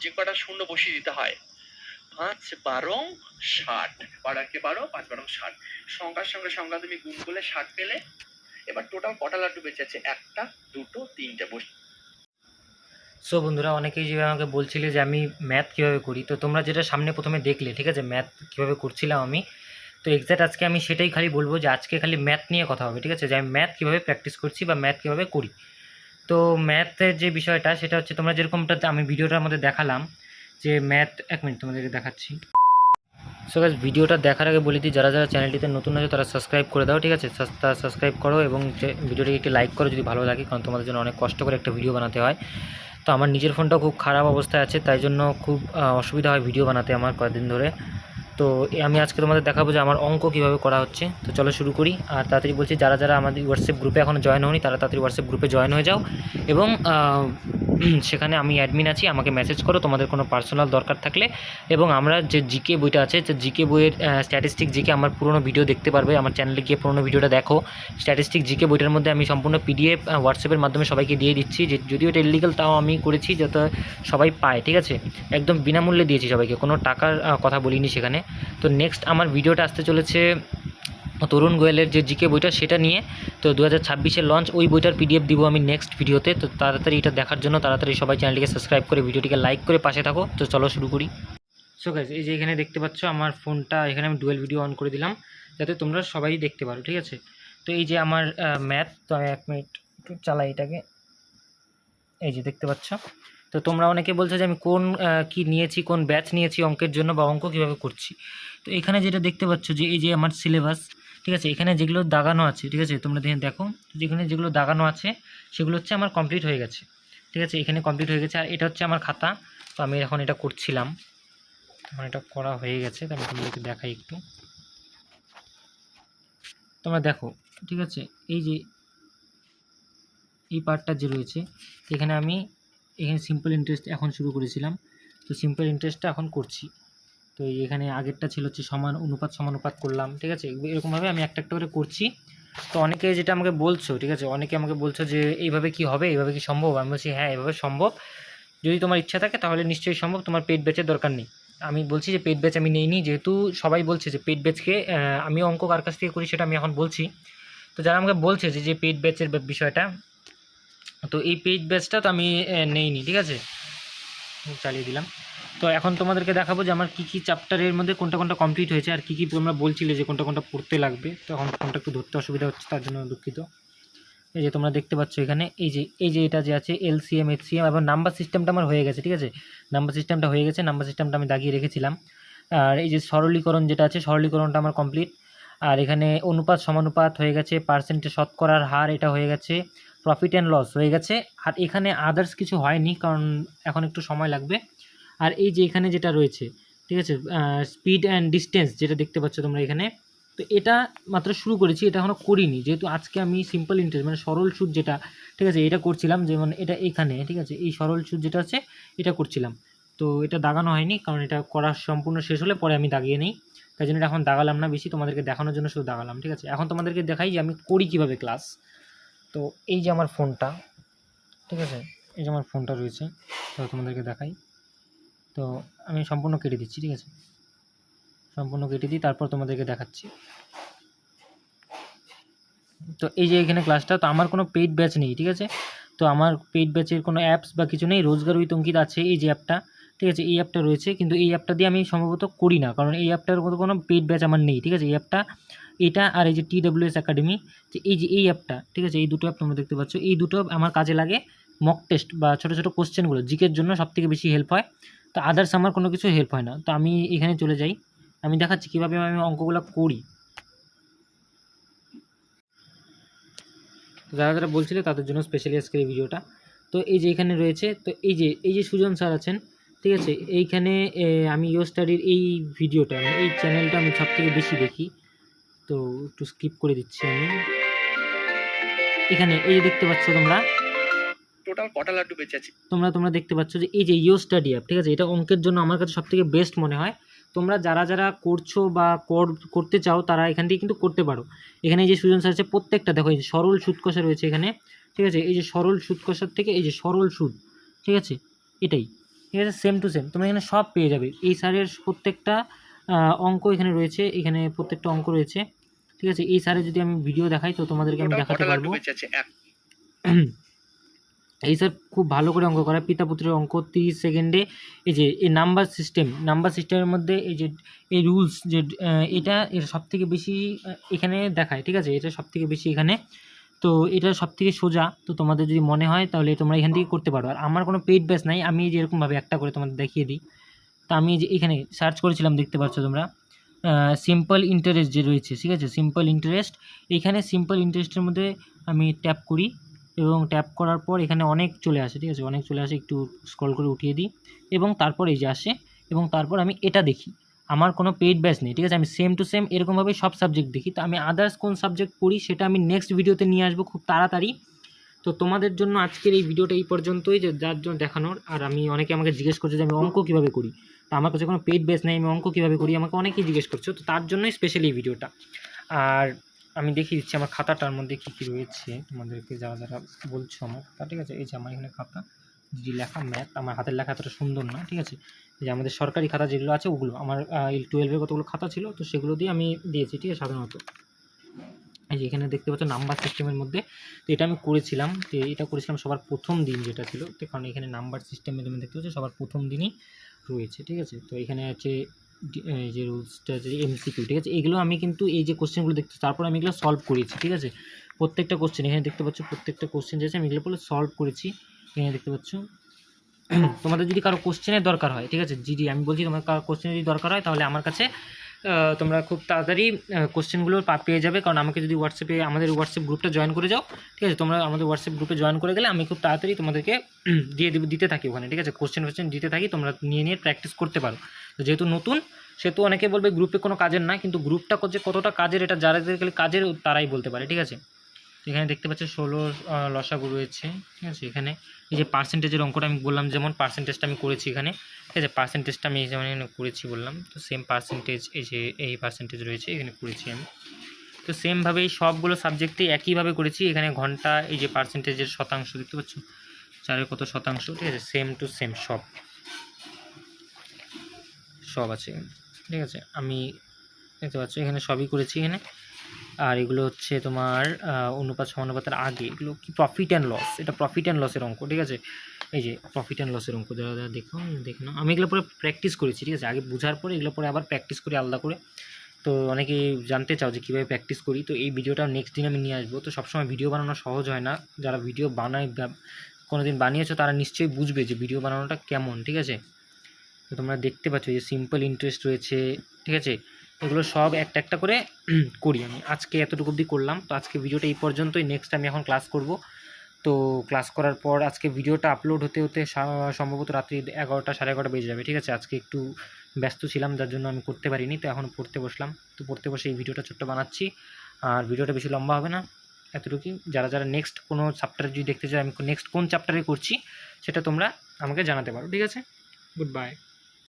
যে কটা শূন্য বসিয়ে দিতে হয়? পাঁচ, বারো, ষাট। বারোকে বারো? পাঁচ, বারো, ষাট। সংখ্যার সঙ্গে সংখ্যা তুমি গুণ করলে ষাট পেলে, এবার টোটাল কটা লাড্ডু বেঁচে আছে? একটা, দুটো, তিনটে। বস সো বন্ধুরা, অনেকেই যে আমাকে বলছিলে যে আমি ম্যাথ কীভাবে করি, তো তোমরা যেটা সামনে প্রথমে দেখলে, ঠিক আছে? ম্যাথ কীভাবে করছিলাম আমি, তো এক্স্যাক্ট আজকে আমি সেটাই খালি বলব যে আজকে খালি ম্যাথ নিয়ে কথা হবে, ঠিক আছে? যে আমি ম্যাথ কীভাবে প্র্যাকটিস করছি বা ম্যাথ কীভাবে করি। তো ম্যাথের যে বিষয়টা, সেটা হচ্ছে তোমরা যেরকমটা আমি ভিডিওটার মধ্যে দেখালাম, যে ম্যাথ এক মিনিট তোমাদেরকে দেখাচ্ছি। সো গাছ ভিডিওটা দেখার আগে বলে দিই, যারা যারা চ্যানেলটিতে নতুন আছে, তারা সাবস্ক্রাইব করে দাও, ঠিক আছে? তারা সাবস্ক্রাইব করো এবং ভিডিওটিকে একটি লাইক করো যদি ভালো লাগে, কারণ তোমাদের জন্য অনেক কষ্ট করে একটা ভিডিও বানাতে হয়। তো আমার নিজের ফোনটাও খুব খারাপ অবস্থায় আছে, তাই জন্য খুব অসুবিধা হয় ভিডিও বানাতে আমার কয়েকদিন ধরে। তো আমি আজকে তোমাদের দেখাবো যে আমার অঙ্ক কীভাবে করা হচ্ছে। তো চলো শুরু করি। আর তাড়াতাড়ি বলছি, যারা যারা আমাদের হোয়াটসঅ্যাপ গ্রুপে এখনও জয়েন হয়নি তারা তাড়াতাড়ি হোয়াটসঅ্যাপ গ্রুপে জয়েন হয়ে যাও। এবং সেখানে আমি অ্যাডমিন আছি, আমাকে মেসেজ করো, তোমাদের কোনো পার্সোনাল দরকার থাকলে। এবং আমরা যে জিকে বইটা আছে যে জিকে বইয়ের স্ট্যাটিস্টিক জিকে আমার পুরোনো ভিডিও দেখতে পারবে, আমার চ্যানেলে গিয়ে পুরোনো ভিডিওটা দেখো। স্ট্যাটিস্টিক জিকে বইটার মধ্যে আমি সম্পূর্ণ পিডিএফ হোয়াটসঅ্যাপের মাধ্যমে সবাইকে দিয়ে দিচ্ছি, যে যদিও এটা ইলিগাল তাও আমি করেছি, যাতে সবাই পায়, ঠিক আছে? একদম বিনামূল্যে দিয়েছি সবাইকে, কোনো টাকার কথা বলিনি সেখানে। তো নেক্সট আমার ভিডিওটা আসতে চলেছে তরুণ গোয়েলের যে জিকে বইটা, সেটা নিয়ে তো দু হাজার ছাব্বিশে লঞ্চ ওই বইটার পিডিএফ দিব আমি নেক্সট ভিডিওতে তো তাড়াতাড়ি এটা দেখার জন্য তাড়াতাড়ি সবাই চ্যানেলটিকে সাবস্ক্রাইব করে ভিডিওটিকে লাইক করে পাশে থাকো। তো চলো শুরু করি। সো গাইজ এই যে এখানে দেখতে পাচ্ছ আমার ফোনটা এখানে আমি ডুয়েল ভিডিও অন করে দিলাম, যাতে তোমরা সবাই দেখতে পারো, ঠিক আছে? তো এই যে আমার ম্যাথ তো আমি এক মিনিট একটু চালাই এটাকে। এই যে দেখতে পাচ্ছ। তো তোমরা অনেকে বলছো যে আমি কোন কি নিয়েছি, কোন ব্যাচ নিয়েছি অঙ্কের জন্য বা অঙ্ক কীভাবে করছি? তো এখানে যেটা দেখতে পাচ্ছ যে এই যে আমার সিলেবাস ঠিক আছে? এখানে যেগুলো দাগানো আছে, ঠিক আছে? তোমরা দেখে যেখানে যেগুলো দাগানো আছে, সেগুলো হচ্ছে আমার কমপ্লিট হয়ে গেছে। ঠিক আছে? এখানে কমপ্লিট হয়ে গেছে। আর এটা হচ্ছে আমার খাতা। তো আমি এখন এটা করছিলাম। এখন এটা করা হয়ে গেছে। তো আমি তোমাদেরকে দেখাই একটু। তোমরা দেখো, ঠিক আছে? এই যে, এই পার্টটা যে রয়েছে, এখানে আমি এখানে সিম্পল ইন্টারেস্ট এখন শুরু করেছিলাম। তো সিম্পল ইন্টারেস্টটা এখন করছি। তো এখানে আগেরটা ছিল হচ্ছে সমান অনুপাত সমানুপাত করলাম, ঠিক আছে? এরকমভাবে আমি একটা একটা করে করছি। তো অনেকে যেটা আমাকে বলছো, ঠিক আছে? অনেকে আমাকে বলছো যে, এইভাবে কি হবে? এইভাবে কি সম্ভব? আমি বলছি হ্যাঁ এইভাবে সম্ভব। যদি তোমার ইচ্ছা থাকে, তাহলে নিশ্চয়ই সম্ভব। তোমার পেট বেচের দরকার নেই। আমি বলছি যে, পেট ব্যাচ আমি নেইনি। যেহেতু সবাই বলছে যে, পেট ব্যাচকে আমি অঙ্ক কার কাছ থেকে করি সেটা আমি এখন বলছি। তো যারা আমাকে বলছে যে যে, পেট ব্যাচের বিষয়টা, তো এই পেট ব্যাচটা তো আমি নেইনি। ঠিক আছে? চালিয়ে দিলাম। তো এখন তোমাদেরকে দেখাবো যে আমার কী কী চ্যাপ্টারের মধ্যে কোনটা কোনটা কমপ্লিট হয়েছে আর কী কী তোমরা বলছিলে যে কোনটা কোনটা পড়তে লাগবে। তো এখন ফোনটা একটু ধরতে অসুবিধা হচ্ছে, তার জন্য দুঃখিত। এই যে তোমরা দেখতে পাচ্ছ এখানে, এই যে এই যে এটা যে আছে এলসিএম এইচসিএম এবং নাম্বার সিস্টেমটা আমার হয়ে গেছে, ঠিক আছে? নাম্বার সিস্টেমটা হয়ে গেছে নাম্বার সিস্টেমটা আমি দাগিয়ে রেখেছিলাম। আর এই যে সরলীকরণ যেটা আছে, সরলীকরণটা আমার কমপ্লিট আর এখানে অনুপাত, সমানুপাত হয়ে গেছে পার্সেন্টে শতকরার হার, এটা হয়ে গেছে প্রফিট অ্যান্ড লস হয়ে গেছে। আর এখানে আদার্স কিছু হয়নি, কারণ এখন একটু সময় লাগবে। আর এই যে এখানে যেটা রয়েছে, ঠিক আছে স্পিড অ্যান্ড ডিস্টেন্স যেটা দেখতে পাচ্ছ তোমরা এখানে, তো এটা মাত্র শুরু করেছি, এটা এখনও করিনি। যেহেতু আজকে আমি সিম্পল ইন্টারেস্ট মানে সরল সুদ যেটা, ঠিক আছে, এটা করছিলাম, যেমন এটা এখানে, ঠিক আছে, এই সরল সুদ যেটা আছে, এটা করছিলাম। তো এটা দাগানো হয়নি, কারণ এটা করা সম্পূর্ণ শেষ হলে পরে আমি দাগিয়ে নিই। তাই জন্য এটা এখন দাগালাম না বেশি, তোমাদেরকে দেখানোর জন্য শুধু দাগালাম, ঠিক আছে। এখন তোমাদেরকে দেখাই যে আমি করি কীভাবে ক্লাস তো এই যে আমার ফোনটা, ঠিক আছে, এই যে আমার ফোনটা রয়েছে তো তোমাদেরকে দেখাই। তো আমি সম্পূর্ণ কেটে দিচ্ছি, ঠিক আছে? সম্পূর্ণ কেটে দিই তারপর তোমাদেরকে দেখাচ্ছি। তো এই যে এখানে ক্লাসটা তো আমার কোনো পেইড ব্যাচ নেই, ঠিক আছে? তো আমার পেইড ব্যাচের কোনো অ্যাপস বা কিছু নেই, রোজগার উইথ অঙ্কিত আছে এই যে অ্যাপটা ঠিক আছে? এই অ্যাপটা রয়েছে, কিন্তু এই অ্যাপটা দিয়ে আমি সম্ভবত করি না, কারণ এই অ্যাপটার মতো কোনো পেইড ব্যাচ আমার নেই, ঠিক আছে? এই অ্যাপটা এটা আর এই যে টি ডাব্লিউএস একাডেমি যে এই যে এই অ্যাপটা ঠিক আছে? এই দুটো অ্যাপ তোমরা দেখতে পাচ্ছ। এই দুটো আমার কাজে লাগে মক টেস্ট বা ছোটো ছোটো কোশ্চেনগুলো জিকের জন্য সবথেকে বেশি হেল্প হয়। তো আদার্স আমার কোনো কিছু হেল্প হয় না। তো আমি এখানে চলে যাই। আমি দেখাচ্ছি কীভাবে আমি অঙ্কগুলো করি। যারা যারা বলছিলে তাদের জন্য স্পেশালি আজকের এই ভিডিওটা। তো এই যে এখানে রয়েছে, তো এই যে এই যে সুজন স্যার আছেন, ঠিক আছে? এইখানে আমি ইও স্টাডির এই ভিডিওটা মানে এই চ্যানেলটা আমি সব থেকে বেশি দেখি। তো একটু স্কিপ করে দিচ্ছি আমি। এখানে, এই যে দেখতে পাচ্ছ তোমরা টোটাল কটা লাড্ডু বেঁচে আছে? তোমরা তোমরা দেখতে পাচ্ছ যে এই যে ইও স্টাডি অ্যাপ ঠিক আছে? এটা অঙ্কের জন্য আমার কাছে সবথেকে বেস্ট মনে হয়। তোমরা যারা যারা করছ বা কর- করতে চাও তারা এখান থেকে কিন্তু করতে পারো। এখানে যে সুজন স্যার আছে প্রত্যেকটা দেখো এই যে সরল সুদ কষা রয়েছে এখানে ঠিক আছে? এই যে সরল সুদ কষার থেকে এই যে সরল সুদ ঠিক আছে? এটাই ঠিক আছে? সেম টু সেম তোমরা এখানে সব পেয়ে যাবে। এই স্যারের প্রত্যেকটা অঙ্ক এখানে রয়েছে এখানে প্রত্যেকটা অঙ্ক রয়েছে ঠিক আছে? এই স্যারের যদি আমি ভিডিও দেখাই তো তোমাদেরকে আমি দেখাতে পারব। এই স্যার খুব ভালো করে অঙ্ক করায় পিতা পুত্রের অঙ্ক তিরিশ সেকেন্ডে এই যে, এই নাম্বার সিস্টেম নাম্বার সিস্টেমের মধ্যে এই যে, এই রুলস যে এটা এর সব থেকে বেশি এখানে দেখায়, ঠিক আছে? এটা সব থেকে বেশি এখানে। তো এটা সব থেকে সোজা। তো তোমাদের যদি মনে হয়, তাহলে তোমরা এখান থেকে করতে পারো। আর আমার কোনো পেইড ব্যাচ নাই, আমি যে এরকমভাবে একটা করে তোমাদের দেখিয়ে দিই। তো আমি যে এখানে সার্চ করেছিলাম, দেখতে পাচ্ছ তোমরা। সিম্পল ইন্টারেস্ট যে রয়েছে, ঠিক আছে? সিম্পল ইন্টারেস্ট এখানে সিম্পল ইন্টারেস্টের মধ্যে আমি ট্যাপ করি। এবং ট্যাপ করার পর এখানে অনেক চলে আসে, ঠিক আছে? অনেক চলে আসে, একটু স্ক্রল করে উঠিয়ে দিই এবং তারপর এই যে আসে এবং তারপর আমি এটা দেখি। আমার কোনো পেইড ব্যাচ নেই, ঠিক আছে? আমি সেম টু সেম এরকমভাবে সব সাবজেক্ট দেখি। তো আমি আদার্স কোন সাবজেক্ট পড়ি সেটা আমি নেক্সট ভিডিওতে নিয়ে আসব খুব তাড়াতাড়ি। তো তোমাদের জন্য আজকের এই ভিডিওটা এই পর্যন্তই, যে যার জন্য দেখানোর। আর আমি অনেকে আমাকে জিজ্ঞেস করছে যে আমি অঙ্ক কীভাবে করি? তো আমার কাছে কোনো পেইড ব্যাচ নেই, আমি অঙ্ক কীভাবে করি? আমাকে অনেকেই জিজ্ঞেস করছ। তো তার জন্যই স্পেশালি এই ভিডিওটা আর আমি দেখিয়ে দিচ্ছি আমার খাতাটার মধ্যে কী কী রয়েছে তোমাদেরকে যারা যারা বলছো আমার খাতা ঠিক আছে, এই যে আমার এখানে খাতা যে লেখা ম্যাথ আমার হাতের লেখা এতটা সুন্দর না, ঠিক আছে? যে আমাদের সরকারি খাতা যেগুলো আছে ওগুলো, আমার টুয়েলভের কতগুলো খাতা ছিল, তো সেগুলো দিয়ে আমি দিয়েছি, ঠিক আছে, সাধারণত। এই যে এখানে দেখতে পাচ্ছ নাম্বার সিস্টেমের মধ্যে, তো এটা আমি করেছিলাম, তো এটা করেছিলাম সবার প্রথম দিন যেটা ছিল, তো কারণ এখানে নাম্বার সিস্টেমে তুমি দেখতে পাচ্ছ সবার প্রথম দিনই রয়েছে, ঠিক আছে? তো এখানে আছে যে রুলসটা যে এমসিকিউ ঠিক আছে? এগুলো আমি কিন্তু এই যে কোশ্চেনগুলো দেখছি তারপর আমি এগুলো সলভ করেছি, ঠিক আছে? প্রত্যেকটা কোশ্চেন এখানে দেখতে পাচ্ছ প্রত্যেকটা কোশ্চেন যে আছে, আমি এগুলো সলভ করেছি। এখানে দেখতে পাচ্ছ, তোমাদের যদি কারও কোশ্চেনের দরকার হয়, ঠিক আছে? জিডি, আমি বলছি তোমার কারও কোশ্চেনের যদি দরকার হয়, তাহলে আমার কাছে তোমরা খুব তাড়াতাড়ি কোশ্চেনগুলো পেয়ে যাবে। কারণ আমাকে যদি হোয়াটসঅ্যাপে আমাদের হোয়াটসঅ্যাপ গ্রুপটা জয়েন করে যাও, ঠিক আছে? তোমরা আমাদের হোয়াটসঅ্যাপ গ্রুপে জয়েন করে গেলে আমি খুব তাড়াতাড়ি তোমাদেরকে দিয়ে দিব, দিতে থাকি ওখানে, ঠিক আছে? কোশ্চেন ফোশ্চেন দিতে থাকি, তোমরা নিয়ে নিয়ে প্র্যাকটিস করতে পারো। যেহেতু নতুন, সেহেতু অনেকে বলবে গ্রুপে কোনো কাজের না, কিন্তু গ্রুপটা যে কতটা কাজের, এটা যারা কাজের, তারাই বলতে পারে, ঠিক আছে? এখানে দেখতে পাচ্ছ ষোলো লসাগু রয়েছে। ঠিক আছে, এখানে এই যে পার্সেন্টেজের অঙ্কটা আমি বললাম, যেমন পার্সেন্টেজটা আমি করেছি এখানে। ঠিক আছে পার্সেন্টেজটা আমি যেমন এখানে করেছি বললাম, তো সেম পার্সেন্টেজ এই যে এই পার্সেন্টেজ রয়েছে, এখানে করেছি আমি। তো সেমভাবেই সবগুলো সাবজেক্টে একইভাবে করেছি, এখানে ঘণ্টা এই যে পার্সেন্টেজের শতাংশ, দেখতে পাচ্ছ? চারের কত শতাংশ? ঠিক আছে সেম টু সেম সব। সব আছে। ঠিক আছে, আমি দেখতে পাচ্ছ, এখানে সবই করেছি এখানে। আর এগুলো হচ্ছে তোমার অনুপাত সমানুপাতের আগে। এগুলো কি প্রফিট অ্যান্ড লস এটা প্রফিট অ্যান্ড লসের অঙ্ক, ঠিক আছে? এই যে প্রফিট অ্যান্ড লসের অঙ্ক যারা যারা দেখো, দেখে আমি এগুলো পরে প্র্যাকটিস করেছি, ঠিক আছে? আগে বোঝার পরে এগুলো পরে আবার প্র্যাকটিস করি আলাদা করে। তো অনেকে জানতে চাও যে কীভাবে প্র্যাকটিস করি, তো এই ভিডিওটা নেক্সট দিন আমি নিয়ে আসব। তো সবসময় ভিডিও বানানো সহজ হয় না। যারা ভিডিও বানায় কোনো দিন বানিয়েছো, তারা নিশ্চয়ই বুঝবে যে ভিডিও বানানোটা কেমন, ঠিক আছে? তো তোমরা দেখতে পাচ্ছ যে সিম্পল ইন্টারেস্ট রয়েছে, ঠিক আছে? এগুলো সব একটা একটা করে করি আমি। আজকে এতটুকু অবধি করলাম। তো আজকে ভিডিওটা এই পর্যন্তই। নেক্সট আমি এখন ক্লাস করব। তো ক্লাস করার পর আজকে ভিডিওটা আপলোড হতে হতে সম্ভবত রাত্রি এগারোটা, সাড়ে এগারোটা বেজে যাবে। ঠিক আছে? আজকে একটু ব্যস্ত ছিলাম, যার জন্য আমি করতে পারিনি। তো এখন পড়তে বসলাম। তো পড়তে বসে এই ভিডিওটা ছোট্ট বানাচ্ছি। আর ভিডিওটা বেশি লম্বা হবে না। এতটুকুই যারা যারা নেক্সট কোনো চ্যাপ্টার যদি দেখতে চাও, আমি নেক্সট কোন চ্যাপ্টারে করছি, সেটা তোমরা আমাকে জানাতে পারো। ঠিক আছে? Good bye